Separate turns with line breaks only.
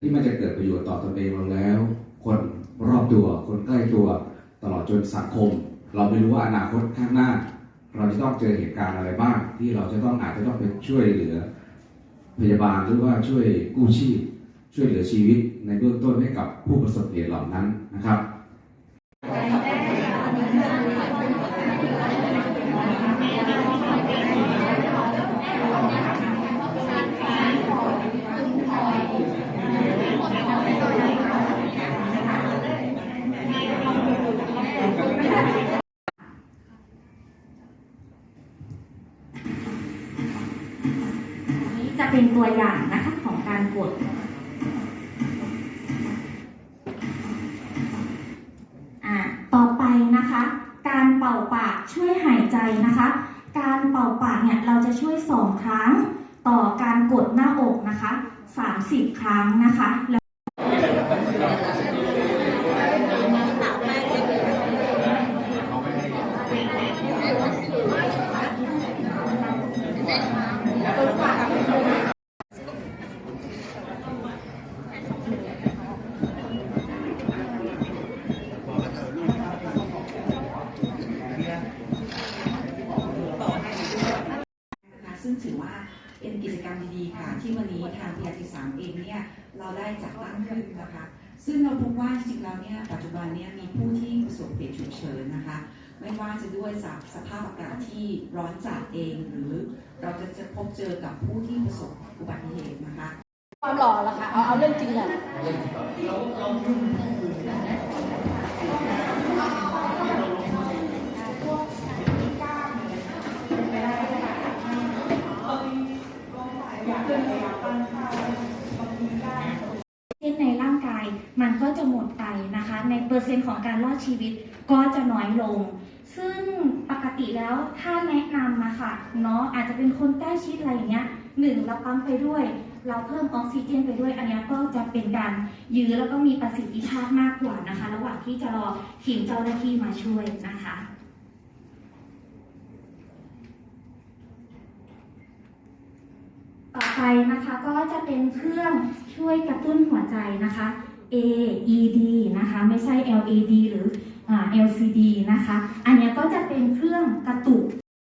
ที่มันจะเกิดประโยชน์ต่อตนเองเราแล้ว คนรอบตัว คนใกล้ตัว ตลอดจนสังคม เราไม่รู้ว่าอนาคตข้างหน้า เราจะต้องเจอเหตุการณ์อะไรบ้าง ที่เราจะต้องอาจจะต้องไปช่วยเหลือ พยาบาลหรือว่าช่วยกู้ชีพ ช่วยเหลือชีวิตในเบื้องต้นให้กับผู้ประสบเหตุเหล่านั้นนะครับ
เป็นตัวอย่างนะคะของการกดอ่าต่อไปนะคะ การเป่าปากช่วยหายใจนะคะ การเป่าปากเนี่ยเราจะช่วยสองครั้ง ต่อการกดหน้าอกนะคะ 30 ครั้งนะคะแล้ว
ซึ่งถือว่าเป็นกิจกรรมดีๆค่ะ ที่วันนี้ทางพยาธิสามเองเนี่ยเราได้จัดตั้งขึ้นนะคะ ซึ่งเราพบว่าจริงๆแล้วเนี่ยปัจจุบันเนี่ยมีผู้ที่ประสบเหตุฉุกเฉินนะคะ ไม่ว่าจะด้วยจากสภาพอากาศที่ร้อนจัดเอง หรือเราจะจะพบเจอกับผู้ที่ประสบอุบัติเหตุนะคะ
ความหล่อละค่ะเอาเอาเรื่องจริงอะ
เช่ ในร่างกายมันก็จะหมดไปนะคะ ในเปอร์เซ็นต์ของการรอดชีวิตก็จะน้อยลง ซึ่งปกติแล้วถ้าแนะนำมาค่ะเนาะอาจจะเป็นคนใกล้ชิดอะไรอย่างเงี้ยหนึ่งเราปั๊มไปด้วย เราเพิ่มออกซิเจนไปด้วย อันนี้ก็จะเป็นการยื้อแล้วก็มีประสิทธิภาพมากกว่านะคะ ระหว่างที่จะรอทีมเจ้าหน้าที่มาช่วยนะคะ ต่อ ไปนะคะก็จะเป็นเครื่องช่วยกระตุ้นหัวใจนะคะ AED นะคะไม่ใช่ LED หรือ LCD นะคะ อันนี้ก็จะเป็นเครื่องกระตุก